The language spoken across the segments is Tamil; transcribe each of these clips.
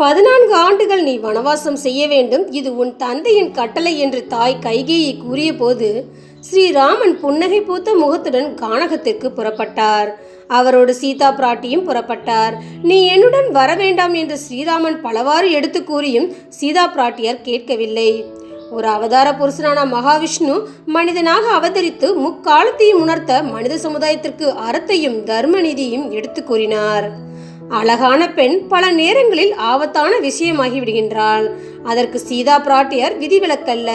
பதினான்கு ஆண்டுகள் நீ வனவாசம் செய்ய வேண்டும். இது உன் தந்தையின் கட்டளை என்று தாய் கைகேயி கூறியபோது ஸ்ரீராமன் புன்னகை பூத்த முகத்துடன் கானகத்திற்கு புறப்பட்டார். அவரோடு சீதா பிராட்டியும் புறப்பட்டார். நீ என்னுடன் வர வேண்டாம் என்று ஸ்ரீராமன் பலவாறு எடுத்து கூறியும் சீதா பிராட்டியார் கேட்கவில்லை. ஒரு அவதார புருஷனான மகாவிஷ்ணு மனிதனாக அவதரித்து முக்காலத்தையும் உணர்த்த மனித சமுதாயத்திற்கு அறத்தையும் தர்ம நீதியும் எடுத்து கூறினார். அழகான பெண் பல நேரங்களில் ஆபத்தான விஷயமாகி விடுகின்றாள் அதற்கு சீதா பிராட்டியார் விதிவிலக்கல்ல.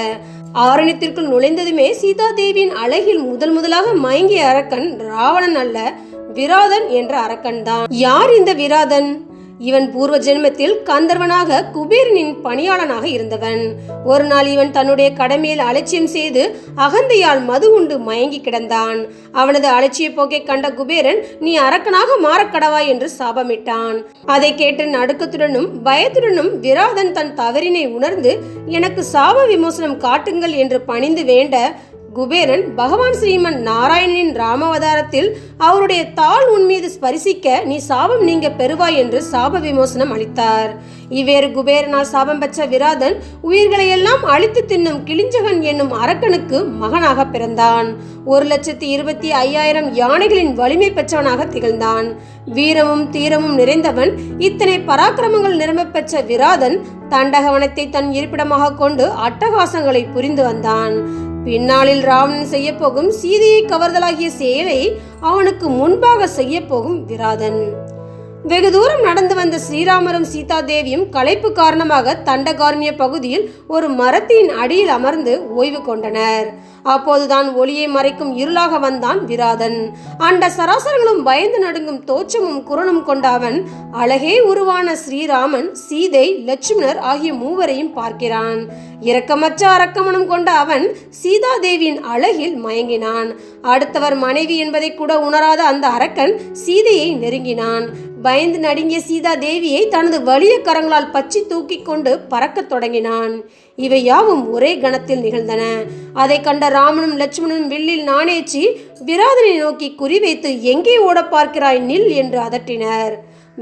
ஆரண்யத்திற்குள் நுழைந்ததுமே சீதா தேவியின் அழகில் முதல் முதலாக மயங்கிய அரக்கன் ராவணன் அல்ல விராதன் என்ற அரக்கன் தான் யார் இந்த விராதன்? இவன் பூர்வ ஜென்மத்தில் கந்தர்வனாக குபேரனின் பணியாளனாக இருந்தவன். ஒரு நாள் இவன் தன்னுடைய கடமையில் அலட்சியம் செய்து அகந்தையால் மது உண்டு மயங்கி கிடந்தான். அவனது அலட்சிய போக்கை கண்ட குபேரன் நீ அரக்கனாக மாறக்கடவா என்று சாபமிட்டான். அதை கேட்டு நடுக்கத்துடனும் பயத்துடனும் விராதன் தன் தவறினை உணர்ந்து எனக்கு சாப விமோசனம் காட்டுங்கள் என்று பணிந்து வேண்ட குபேரன் பகவான் ஸ்ரீமன் நாராயணனின் ராமவதாரத்தில் அவருடைய தாள் உன் மீது ஸ்பரிசிக்க நீ சாபம் நீங்க பெறுவாய் என்று சாப விமோசனம் அளித்தார். இவ்வேறு குபேரனால் சாபம் பெற்ற விராதன் உயிர்களை எல்லாம் அழித்து தின்னும் கிளிஞ்சகன் என்னும் அரக்கனுக்கு மகனாக பிறந்தான். ஒரு லட்சத்தி இருபத்தி ஐயாயிரம் யானைகளின் வலிமை பெற்றவனாக திகழ்ந்தான். வீரமும் தீரமும் நிறைந்தவன் இத்தனை பராக்கிரமங்கள் நிரம்ப பெற்ற விராதன் தண்டகவனத்தை தன் இருப்பிடமாக கொண்டு அட்டகாசங்களை புரிந்து வந்தான். பின்னாளில் ராவணன் செய்ய போகும் சீதையை கவர்தலாகிய செயலை அவனுக்கு முன்பாக செய்ய போகும் விராதன். வெகு தூரம் நடந்து வந்த ஸ்ரீராமரும் சீதா தேவியும் களைப்பு காரணமாக தண்டகார்மிய பகுதியில் ஒரு மரத்தின் அடியில் அமர்ந்து ஓய்வு கொண்டனர். அப்போதுதான் ஒளியை மறைக்கும் இருளாக வந்தான் விராதன். அண்ட சராசரங்களும் பயந்து நடுங்கும் தோற்றமும் குரலும் கொண்ட அவன் அழகே உருவான ஸ்ரீராமன் சீதை லட்சுமணர் ஆகிய மூவரையும் பார்க்கிறான். இரக்கமற்ற அரக்கமனம் கொண்ட அவன் சீதா தேவியின் அழகில் மயங்கினான். அடுத்தவர் மனைவி என்பதை கூட உணராத அந்த அரக்கன் சீதையை நெருங்கினான். பயந்து நடுங்கிய சீதா தேவியை தனது வலிய கரங்களால் பச்சி தூக்கி கொண்டு பறக்கத் தொடங்கினான். இவை யாவும் ஒரே கணத்தில் நிகழ்ந்தன. அதை கண்ட ராமனும் லட்சுமணனும் வில்லில் நாணேச்சி விராதனை நோக்கி குறிவைத்து எங்கே ஓட பார்க்கிறாய் நில் என்று அதட்டினர்.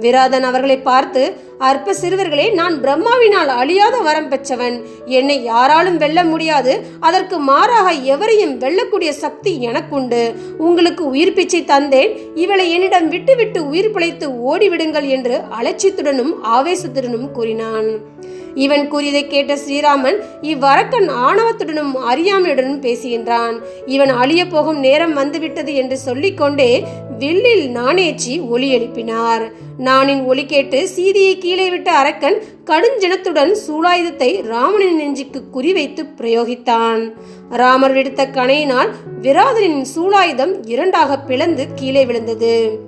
விராதன் அவர்களை பார்த்து அற்ப சிறுவர்களே நான் பிரம்மாவினால் அழியாத வரம் பெற்றவன். என்னை யாராலும் வெல்ல முடியாது. அதற்கு மாறாக எவரையும் வெல்லக்கூடிய சக்தி எனக்குண்டு. உங்களுக்கு உயிர் பிச்சை தந்தேன். இவளை என்னிடம் விட்டுவிட்டு உயிர் பிழைத்து ஓடிவிடுங்கள் என்று அலட்சியத்துடனும் ஆவேசத்துடனும் கூறினான். இவன் கூறியதை கேட்ட ஸ்ரீராமன் இவ்வரக்கன் ஆணவத்துடனும் அறியாமையுடனும் பேசுகின்றான். இவன் அழிய போகும் நேரம் வந்துவிட்டது என்று சொல்லிக்கொண்டே வில்லில் நாணேச்சி ஒலி எழுப்பினார். நானின் ஒலி கேட்டு சீதையை கீழே விட்ட அரக்கன் கடுஞ்சினத்துடன் சூலாயுதத்தை ராமனின் நெஞ்சுக்கு குறிவைத்து பிரயோகித்தான். ராமர் விடுத்த கணையினால் விராதனின் சூலாயுதம் இரண்டாக பிளந்து கீழே விழுந்தது.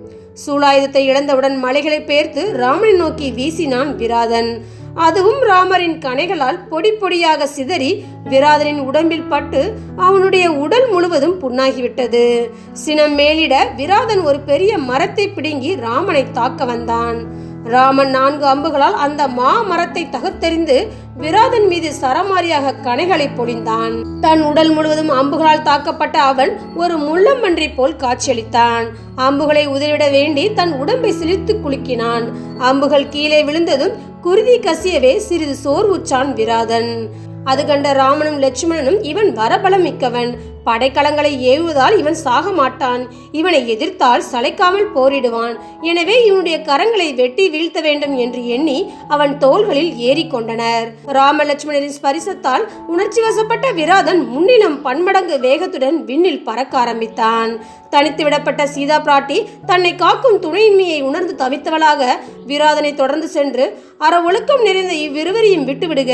சூலாயுதத்தை இழந்தவுடன் மலைகளை பெயர்த்து ராமனை நோக்கி வீசினான் விராதன். அதுவும் ராமரின் கணைகளால் பொடி பொடியாக சிதறி விராதனின் உடம்பில் பட்டு அவனுடைய உடல் முழுவதும் புண்ணாகிவிட்டது. சினம் மேலிட விராதன் ஒரு பெரிய மரத்தை பிடுங்கி ராமனை தாக்க வந்தான். ராமன் நான்கு அம்புகளால் அந்த மா மரத்தை தகர்த்தெறிந்து விராதன் மீது சரமாரியாக கணைகளை பொழிந்தான். தன் உடல் முழுவதும் அம்புகளால் தாக்கப்பட்ட அவன் ஒரு முள்ளம்பன்றி போல் காட்சியளித்தான். அம்புகளை உதவிட வேண்டி தன் உடம்பை சிலிர்த்து குலுக்கினான். அம்புகள் கீழே விழுந்ததும் குருதி கசியவே சிறிது சோர்வுச்சான் விராதன். அது கண்ட ராமனும் லட்சுமணனும் இவன் வரபலம் மிக்கவன். படைக்கலங்களை ஏவுவதால் இவன் சாக மாட்டான். இவனை எதிர்த்தால் சளைக்காமல் போரிடுவான். எனவே இவனுடைய கரங்களை வெட்டி வீழ்த்த வேண்டும் என்று எண்ணி அவன் தோள்களில் ஏறிக்கொண்டனர் ராமலட்சுமணரின் ஸ்பரிசத்தால் உணர்ச்சி வசப்பட்ட விராதன் முன்னினம் பன்மடங்கு வேகத்துடன் விண்ணில் பறக்க ஆரம்பித்தான். தனித்து விடப்பட்ட சீதா பிராட்டி தன்னை காக்கும் துணையின்மையை உணர்ந்து தவித்தவளாக விராதனை தொடர்ந்து சென்று அற ஒழுக்கம் நிறைந்த இவ்விருவரையும் விட்டுவிடுக.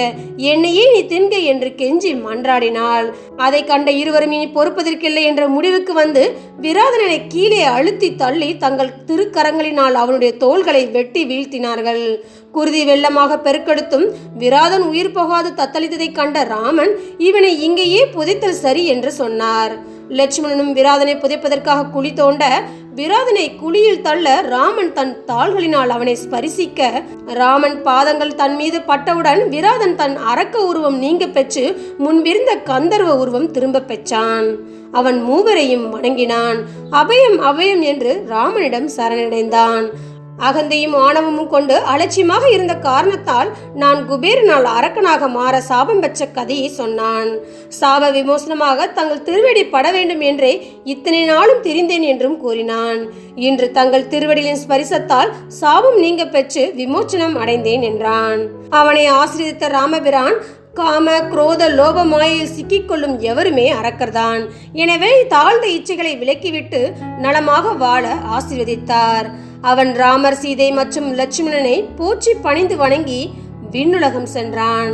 என்னையே நீ தின்க என்று கெஞ்சி மன்றாடினாள். அதை கண்ட இருவருமே இனி பொறுப்பதற்கில்லை என்ற முடிவுக்கு வந்து விராதனனை கீழே அழுத்தி தள்ளி தங்கள் திருக்கரங்களினால் அவனுடைய தோள்களை வெட்டி வீழ்த்தினார்கள். குருதி வெள்ளமாக பெருக்கெடுத்தும் விராதன் உயிர் போகாது தத்தளித்ததைக் கண்ட ராமன் இவனை இங்கேயே புதைத்தல் சரி என்று சொன்னார். லட்சுமணனும் விராதனை புதைப்பதற்காக குழி தோண்ட விராதனை குழியில் தள்ள ராமன் தன் தாள்களினால் அவனை ஸ்பரிசிக்க ராமன் பாதங்கள் தன் மீது பட்டவுடன் விராதன் தன் அரக்க உருவம் நீங்க பெற்று முன்பிருந்த கந்தர்வ உருவம் திரும்ப பெற்றான். அவன் மூவரையும் வணங்கினான். அபயம் அபயம் என்று ராமனிடம் சரணடைந்தான். அகந்தையும் ஆணவமும் கொண்டு அலட்சியமாக இருந்த காரணத்தால் நான் குபேரனால் அரக்கனாக மாற சாபம் பெற்ற கதையை சொன்னான். சாப விமோசனமாக தங்கள் திருவடி பட வேண்டும் என்றே இத்தனை நாளும் திரிந்தேன் என்றும் கூறினான். இன்று தங்கள் திருவடியின் ஸ்பரிசத்தால் சாபம் நீங்க பெற்று விமோச்சனம் அடைந்தேன் என்றான். அவனை ஆசிரியத்த ராமபிரான் காம குரோத லோப மாயையில் சிக்கிக்கொள்ளும் எவருமே அரக்கர்தான். எனவே தாழ்ந்த இச்சைகளை விலக்கிவிட்டு நலமாக வாழ ஆசீர்வதித்தார். அவன் ராமர் சீதை மற்றும் லட்சுமணனை போற்றி பணிந்து வணங்கி விண்ணுலகம் சென்றான்.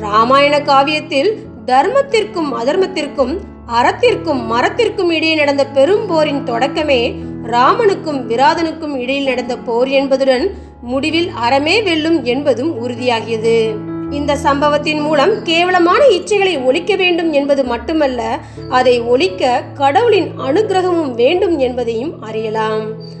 ராமாயண காவியத்தில் தர்மத்திற்கும் அதர்மத்திற்கும் அறத்திற்கும் மரத்திற்கும் இடையே நடந்த பெரும் போரின் தொடக்கமே ராமனுக்கும் விராதனுக்கும் இடையில் நடந்த போர் என்பதுடன் முடிவில் அறமே வெல்லும் என்பதும் உறுதியாகியது. இந்த சம்பவத்தின் மூலம் கேவலமான இச்சைகளை ஒழிக்க வேண்டும் என்பது மட்டுமல்ல அதை ஒழிக்க கடவுளின் அனுகிரகமும் வேண்டும் என்பதையும் அறியலாம்.